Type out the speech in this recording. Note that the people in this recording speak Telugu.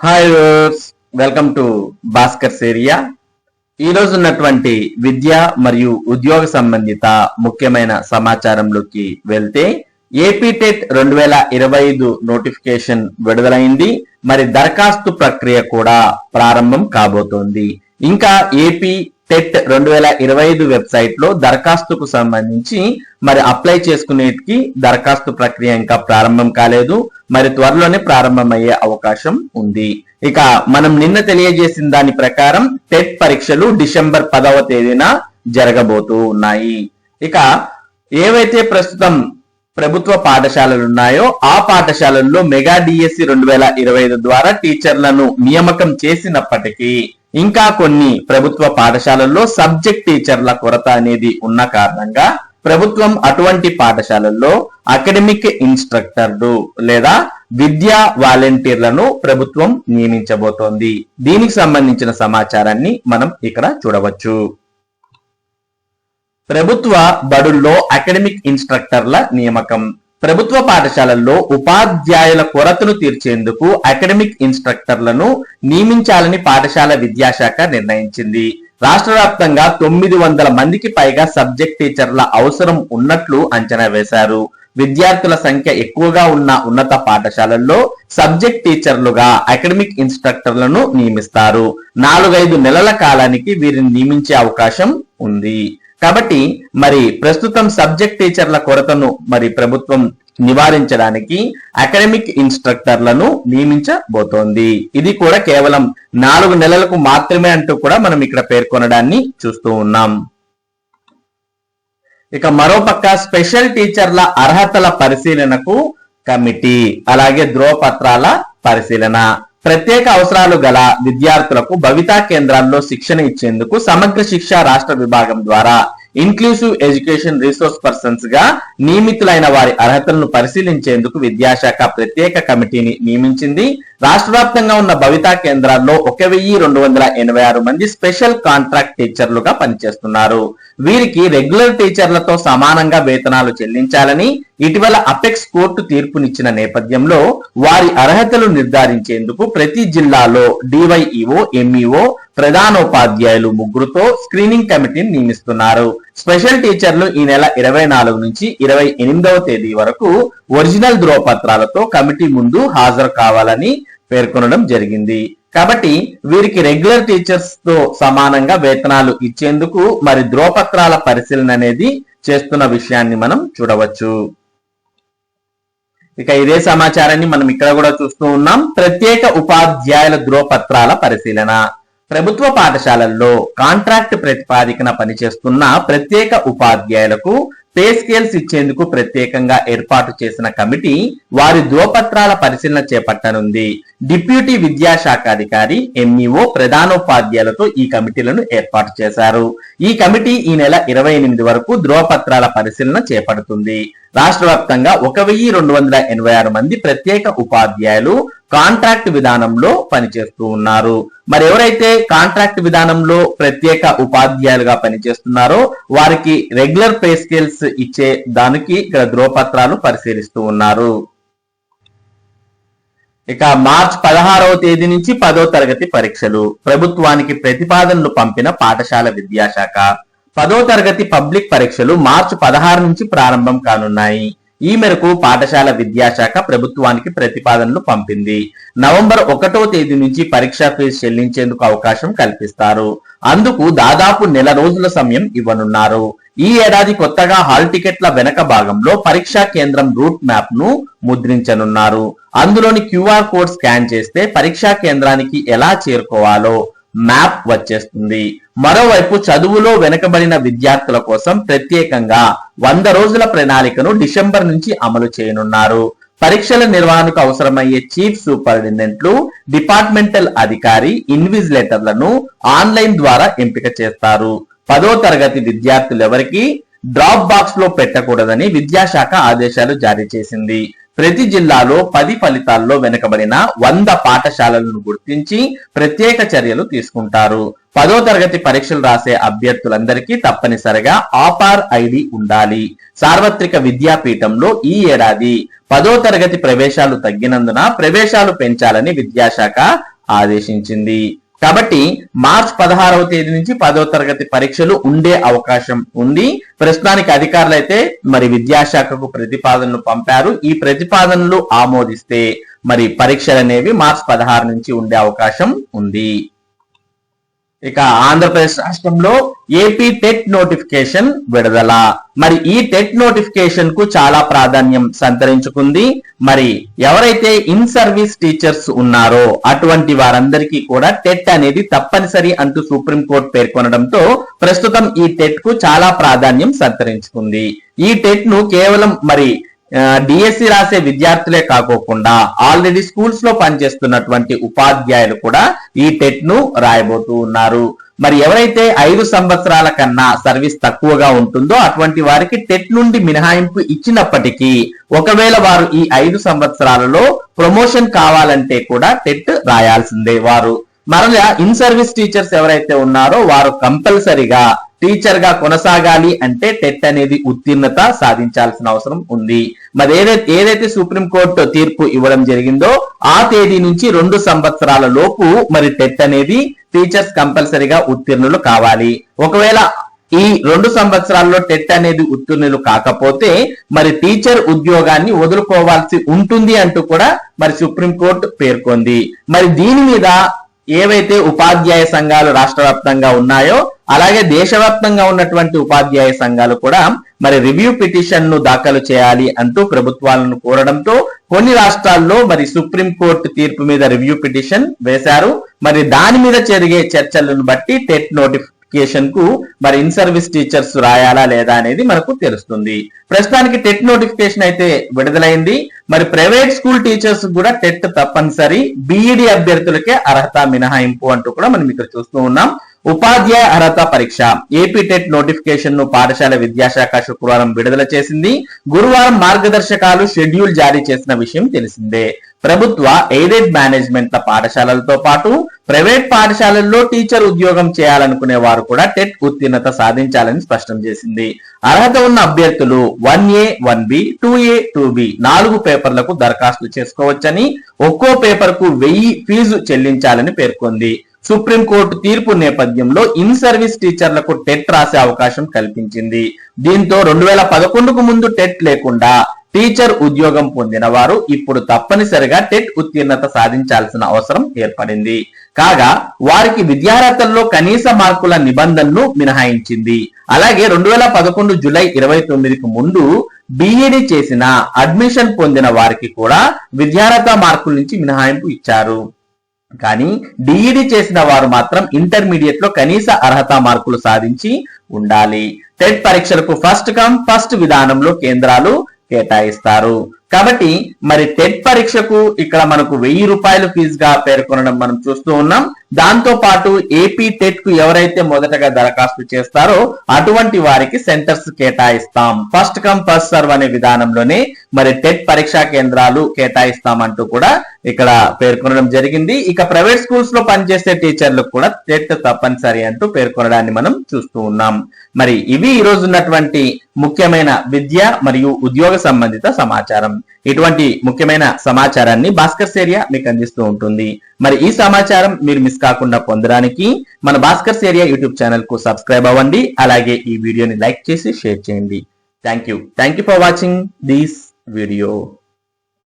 Hi welcome to Bhaskar's area ఈ రోజు ఉన్నటువంటి విద్య మరియు ఉద్యోగ సంబంధిత ముఖ్యమైన సమాచారంలోకి వెళ్తే ఏపీ టెట్ రెండు వేల ఇరవై ఐదు నోటిఫికేషన్ విడుదలైంది. మరి దరఖాస్తు ప్రక్రియ కూడా ప్రారంభం కాబోతోంది. ఇంకా ఏపీ టెట్ రెండు వేల ఇరవై ఐదు వెబ్సైట్లో దరఖాస్తుకు సంబంధించి మరి అప్లై చేసుకునేటికి దరఖాస్తు ప్రక్రియ ఇంకా ప్రారంభం కాలేదు. మరి త్వరలోనే ప్రారంభమయ్యే అవకాశం ఉంది. ఇక మనం నిన్న తెలియజేసిన దాని ప్రకారం టెట్ పరీక్షలు డిసెంబర్ పదవ తేదీన జరగబోతూ ఉన్నాయి. ఇక ఏవైతే ప్రస్తుతం ప్రభుత్వ పాఠశాలలు ఉన్నాయో ఆ పాఠశాలల్లో మెగా డిఎస్సి రెండు వేల ఇరవై ఐదు ద్వారా టీచర్లను నియామకం చేసినప్పటికీ ఇంకా కొన్ని ప్రభుత్వ పాఠశాలల్లో సబ్జెక్ట్ టీచర్ల కొరత అనేది ఉన్న కారణంగా ప్రభుత్వం అటువంటి పాఠశాలల్లో అకాడమిక్ ఇన్స్ట్రక్టర్లు లేదా విద్యా వాలంటీర్లను ప్రభుత్వం నియమించబోతోంది. దీనికి సంబంధించిన సమాచారాన్ని మనం ఇక్కడ చూడవచ్చు. ప్రభుత్వ బడుల్లో అకాడమిక్ ఇన్స్ట్రక్టర్ల నియామకం. ప్రభుత్వ పాఠశాలల్లో ఉపాధ్యాయుల కొరతను తీర్చేందుకు అకాడమిక్ ఇన్స్ట్రక్టర్లను నియమించాలని పాఠశాల విద్యాశాఖ నిర్ణయించింది. రాష్ట్ర వ్యాప్తంగా తొమ్మిది వందల మందికి పైగా సబ్జెక్ట్ టీచర్ల అవసరం ఉన్నట్లు అంచనా వేశారు. విద్యార్థుల సంఖ్య ఎక్కువగా ఉన్న ఉన్నత పాఠశాలల్లో సబ్జెక్ట్ టీచర్లుగా అకాడమిక్ ఇన్స్ట్రక్టర్లను నియమిస్తారు. నాలుగైదు నెలల కాలానికి వీరిని నియమించే అవకాశం ఉంది. కాబట్టి మరి ప్రస్తుతం సబ్జెక్ట్ టీచర్ల కొరతను మరి ప్రభుత్వం నివారించడానికి అకాడమిక్ ఇన్స్ట్రక్టర్లను నియమించబోతోంది. ఇది కూడా కేవలం నాలుగు నెలలకు మాత్రమే అంటూ కూడా మనం ఇక్కడ పేర్కొనడాన్ని చూస్తూ ఉన్నాం. ఇక మరోపక్క స్పెషల్ టీచర్ల అర్హతల పరిశీలనకు కమిటీ అలాగే ధ్రువపత్రాల పరిశీలన. ప్రత్యేక అవసరాలు గల విద్యార్థులకు భవితా కేంద్రాల్లో శిక్షణ ఇచ్చేందుకు సమగ్ర శిక్ష రాష్ట్ర విభాగం ద్వారా ఇన్క్లూసివ్ ఎడ్యుకేషన్ రిసోర్స్ పర్సన్స్గా నియమితులైన వారి అర్హతలను పరిశీలించేందుకు విద్యాశాఖ ప్రత్యేక కమిటీని నియమించింది. రాష్ట్ర వ్యాప్తంగా ఉన్న భవితా కేంద్రాల్లో ఒక వెయ్యి రెండు వందల ఎనభై ఆరు మంది స్పెషల్ కాంట్రాక్ట్ టీచర్లుగా పనిచేస్తున్నారు. వీరికి రెగ్యులర్ టీచర్లతో సమానంగా వేతనాలు చెల్లించాలని ఇటీవల అపెక్స్ కోర్టు తీర్పునిచ్చిన నేపథ్యంలో వారి అర్హతలు నిర్ధారించేందుకు ప్రతి జిల్లాలో డివైఈఓ ఎంఈఓ ప్రధానోపాధ్యాయులు ముగ్గురుతో స్క్రీనింగ్ కమిటీని నియమిస్తున్నారు. స్పెషల్ టీచర్లు ఈ నెల ఇరవై నాలుగు నుంచి ఇరవై ఎనిమిదవ తేదీ వరకు ఒరిజినల్ ధ్రువపత్రాలతో కమిటీ ముందు హాజరు కావాలని పేర్కొనడం జరిగింది. కాబట్టి వీరికి రెగ్యులర్ టీచర్స్తో సమానంగా వేతనాలు ఇచ్చేందుకు మరి ధ్రువపత్రాల పరిశీలన అనేది చేస్తున్న విషయాన్ని మనం చూడవచ్చు. ఇక ఇదే సమాచారాన్ని మనం ఇక్కడ కూడా చూస్తూ ఉన్నాం. ప్రత్యేక ఉపాధ్యాయుల ధ్రువపత్రాల పరిశీలన. ప్రభుత్వ పాఠశాలల్లో కాంట్రాక్ట్ ప్రతిపాదికన పనిచేస్తున్న ప్రత్యేక ఉపాధ్యాయులకు పే స్కేల్స్ ఇచ్చేందుకు ప్రత్యేకంగా ఏర్పాటు చేసిన కమిటీ వారి ధ్రువపత్రాల పరిశీలన చేపట్టనుంది. డిప్యూటీ విద్యాశాఖ అధికారి ఎంఈఓ ప్రధానోపాధ్యాయులతో ఈ కమిటీలను ఏర్పాటు చేశారు. ఈ కమిటీ ఈ నెల ఇరవై ఎనిమిది వరకు ధ్రువపత్రాల పరిశీలన చేపడుతుంది. రాష్ట్ర వ్యాప్తంగా ఒక వెయ్యి రెండు వందల ఎనభై ఆరు మంది ప్రత్యేక ఉపాధ్యాయులు కాంట్రాక్ట్ విధానంలో పనిచేస్తూ ఉన్నారు. మరి ఎవరైతే కాంట్రాక్ట్ విధానంలో ప్రత్యేక ఉపాధ్యాయులుగా పనిచేస్తున్నారో వారికి రెగ్యులర్ పే స్కేల్స్ ఇచ్చే దానికి ఇక్కడ ధ్రువపత్రాలు పరిశీలిస్తూ ఉన్నారు. ఇక మార్చ్ పదహారవ తేదీ నుంచి పదో తరగతి పరీక్షలు. ప్రభుత్వానికి ప్రతిపాదనలు పంపిన పాఠశాల విద్యాశాఖ. పదో తరగతి పబ్లిక్ పరీక్షలు మార్చి పదహారు నుంచి ప్రారంభం కానున్నాయి. ఈ మేరకు పాఠశాల విద్యాశాఖ ప్రభుత్వానికి ప్రతిపాదనలు పంపింది. నవంబర్ ఒకటో తేదీ నుంచి పరీక్షా ఫీజు చెల్లించేందుకు అవకాశం కల్పిస్తారు. అందుకు దాదాపు నెల రోజుల సమయం ఇవ్వనున్నారు. ఈ ఏడాది కొత్తగా హాల్ టికెట్ల వెనక భాగంలో పరీక్షా కేంద్రం రూట్ మ్యాప్ను ముద్రించనున్నారు. అందులోని క్యూఆర్ కోడ్ స్కాన్ చేస్తే పరీక్షా కేంద్రానికి ఎలా చేరుకోవాలో మ్యాప్ వచ్చేస్తుంది. మరోవైపు చదువులో వెనుకబడిన విద్యార్థుల కోసం ప్రత్యేకంగా వంద రోజుల ప్రణాళికను డిసెంబర్ నుంచి అమలు చేయనున్నారు. పరీక్షల నిర్వహణకు అవసరమయ్యే చీఫ్ సూపరింటెండెంట్లు డిపార్ట్మెంటల్ అధికారి ఇన్విజిలేటర్లను ఆన్లైన్ ద్వారా ఎంపిక చేస్తారు. పదో తరగతి విద్యార్థులు ఎవరికి డ్రాప్ బాక్స్లో పెట్టకూడదని విద్యాశాఖ ఆదేశాలు జారీ చేసింది. ప్రతి జిల్లాలో పది ఫలితాల్లో వెనుకబడిన వంద పాఠశాలలను గుర్తించి ప్రత్యేక చర్యలు తీసుకుంటారు. పదో తరగతి పరీక్షలు రాసే అభ్యర్థులందరికీ తప్పనిసరిగా ఆపార్ ఐడి ఉండాలి. సార్వత్రిక విద్యాపీఠంలో ఈ ఏడాది పదో తరగతి ప్రవేశాలు తగ్గినందున ప్రవేశాలు పెంచాలని విద్యాశాఖ ఆదేశించింది. కాబట్టి మార్చ్ పదహారవ తేదీ నుంచి పదో తరగతి పరీక్షలు ఉండే అవకాశం ఉంది. ప్రస్తుతానికి అధికారులు అయితే మరి విద్యాశాఖకు ప్రతిపాదనలు పంపారు. ఈ ప్రతిపాదనలు ఆమోదిస్తే మరి పరీక్షలు అనేవి మార్చ్ పదహారు నుంచి ఉండే అవకాశం ఉంది. ఇక ఆంధ్రప్రదేశ్ రాష్ట్రంలో ఏపీ టెట్ నోటిఫికేషన్ విడుదల. మరి ఈ టెట్ నోటిఫికేషన్కు చాలా ప్రాధాన్యం సంతరించుకుంది. మరి ఎవరైతే ఇన్ సర్వీస్ టీచర్స్ ఉన్నారో అటువంటి వారందరికీ కూడా టెట్ అనేది తప్పనిసరి అంటూ సుప్రీంకోర్టు పేర్కొనడంతో ప్రస్తుతం ఈ టెట్కు చాలా ప్రాధాన్యం సంతరించుకుంది. ఈ టెట్ను కేవలం మరి డిఎస్సి రాసే విద్యార్థులే కాకోకుండా ఆల్రెడీ స్కూల్స్లో పనిచేస్తున్నటువంటి ఉపాధ్యాయులు కూడా ఈ టెట్ను రాయబోతూ ఉన్నారు. మరి ఎవరైతే ఐదు సంవత్సరాల కన్నా సర్వీస్ తక్కువగా ఉంటుందో అటువంటి వారికి టెట్ నుండి మినహాయింపు ఇచ్చినప్పటికీ ఒకవేళ వారు ఈ ఐదు సంవత్సరాలలో ప్రమోషన్ కావాలంటే కూడా టెట్ రాయాల్సిందే వారు. మరలా ఇన్ సర్వీస్ టీచర్స్ ఎవరైతే ఉన్నారో వారు కంపల్సరిగా టీచర్గా కొనసాగాలి అంటే టెట్ అనేది ఉత్తీర్ణత సాధించాల్సిన అవసరం ఉంది. మరి ఏదైతే ఏదైతే సుప్రీంకోర్టు తీర్పు ఇవ్వడం జరిగిందో ఆ తేదీ నుంచి రెండు సంవత్సరాల లోపు మరి టెట్ అనేది టీచర్స్ కంపల్సరిగా ఉత్తీర్ణులు కావాలి. ఒకవేళ ఈ రెండు సంవత్సరాల్లో టెట్ అనేది ఉత్తీర్ణులు కాకపోతే మరి టీచర్ ఉద్యోగాన్ని వదులుకోవాల్సి ఉంటుంది అంటూ కూడా మరి సుప్రీంకోర్టు పేర్కొంది. మరి దీని మీద ఏవైతే ఉపాధ్యాయ సంఘాలు రాష్ట్ర వ్యాప్తంగా ఉన్నాయో అలాగే దేశవ్యాప్తంగా ఉన్నటువంటి ఉపాధ్యాయ సంఘాలు కూడా మరి రివ్యూ పిటిషన్ను దాఖలు చేయాలి అంటూ ప్రభుత్వాలను కోరడంతో కొన్ని రాష్ట్రాల్లో మరి సుప్రీంకోర్టు తీర్పు మీద రివ్యూ పిటిషన్ వేశారు. మరి దాని మీద జరిగే చర్చలను బట్టి టెట్ నోటిఫికేషన్కు మరి ఇన్ సర్వీస్ టీచర్స్ రాయాలా లేదా అనేది మనకు తెలుస్తుంది. ప్రస్తుతానికి టెట్ నోటిఫికేషన్ అయితే విడుదలైంది. మరి ప్రైవేట్ స్కూల్ టీచర్స్ కూడా టెట్ తప్పనిసరి. బీఈడి అభ్యర్థులకే అర్హత మినహాయింపు అంటూ కూడా మనం ఇక్కడ చూస్తూ ఉన్నాం. ఉపాధ్యాయ అర్హత పరీక్ష. ఏపీ టెట్ నోటిఫికేషన్ను పాఠశాల విద్యాశాఖ శుక్రవారం విడుదల చేసింది. గురువారం మార్గదర్శకాలు షెడ్యూల్ జారీ చేసిన విషయం తెలిసిందే. ప్రభుత్వ ఎయిడెడ్ మేనేజ్మెంట్ల పాఠశాలలతో పాటు ప్రైవేట్ పాఠశాలల్లో టీచర్ ఉద్యోగం చేయాలనుకునే వారు కూడా టెట్ ఉత్తీర్ణత సాధించాలని స్పష్టం చేసింది. అర్హత ఉన్న అభ్యర్థులు one A one B two A two B నాలుగు పేపర్లకు దరఖాస్తు చేసుకోవచ్చని ఒక్కో పేపర్కు వెయ్యి ఫీజు చెల్లించాలని పేర్కొంది. సుప్రీంకోర్టు తీర్పు నేపథ్యంలో ఇన్ సర్వీస్ టీచర్లకు టెట్ రాసే అవకాశం కల్పించింది. దీంతో రెండు వేల పదకొండుకు ముందు టెట్ లేకుండా టీచర్ ఉద్యోగం పొందిన వారు ఇప్పుడు తప్పనిసరిగా టెట్ ఉత్తీర్ణత సాధించాల్సిన అవసరం ఏర్పడింది. కాగా వారికి విద్యార్హతల్లో కనీస మార్కుల నిబంధనను మినహాయించింది. అలాగే రెండు వేల పదకొండు జులై ఇరవై తొమ్మిదికి ముందు బిఈడి చేసిన అడ్మిషన్ పొందిన వారికి కూడా విద్యార్హత మార్కుల నుంచి మినహాయింపు ఇచ్చారు. కానీ డిఈడి చేసిన వారు మాత్రం ఇంటర్మీడియట్లో కనీస అర్హత మార్కులు సాధించి ఉండాలి. టెట్ పరీక్షలకు ఫస్ట్ కమ్ ఫస్ట్ విధానంలో కేంద్రాలు కేటాయిస్తారు. కాబట్టి మరి టెట్ పరీక్షకు ఇక్కడ మనకు వెయ్యి రూపాయలు ఫీజుగా పేర్కొనడం మనం చూస్తూ ఉన్నాం. దాంతో పాటు ఏపీ టెట్కు ఎవరైతే మొదటగా దరఖాస్తు చేస్తారో అటువంటి వారికి సెంటర్స్ కేటాయిస్తాం. ఫస్ట్ కమ్ ఫస్ట్ సర్వ్ అనే విధానంలోనే మరి టెట్ పరీక్షా కేంద్రాలు కేటాయిస్తామంటూ కూడా ఇక్కడ పేర్కొనడం జరిగింది. ఇక ప్రైవేట్ స్కూల్స్లో పనిచేసే టీచర్లకు కూడా టెట్ తప్పనిసరి అంటూ పేర్కొనడాన్ని మనం చూస్తూ ఉన్నాం. మరి ఇవి ఈ రోజు ఉన్నటువంటి ముఖ్యమైన విద్య మరియు ఉద్యోగ సంబంధిత సమాచారం. ఇటువంటి ముఖ్యమైన సమాచారాన్ని భాస్కర్ సేరియా మీకు అందిస్తూ ఉంటుంది. మరి ఈ సమాచారం మీరు మిస్ కాకుండా పొందడానికి మన భాస్కర్ ఏరియా యూట్యూబ్ ఛానల్కు సబ్స్క్రైబ్ అవ్వండి. అలాగే ఈ వీడియోని లైక్ చేసి షేర్ చేయండి. Thank you thank you for watching this video.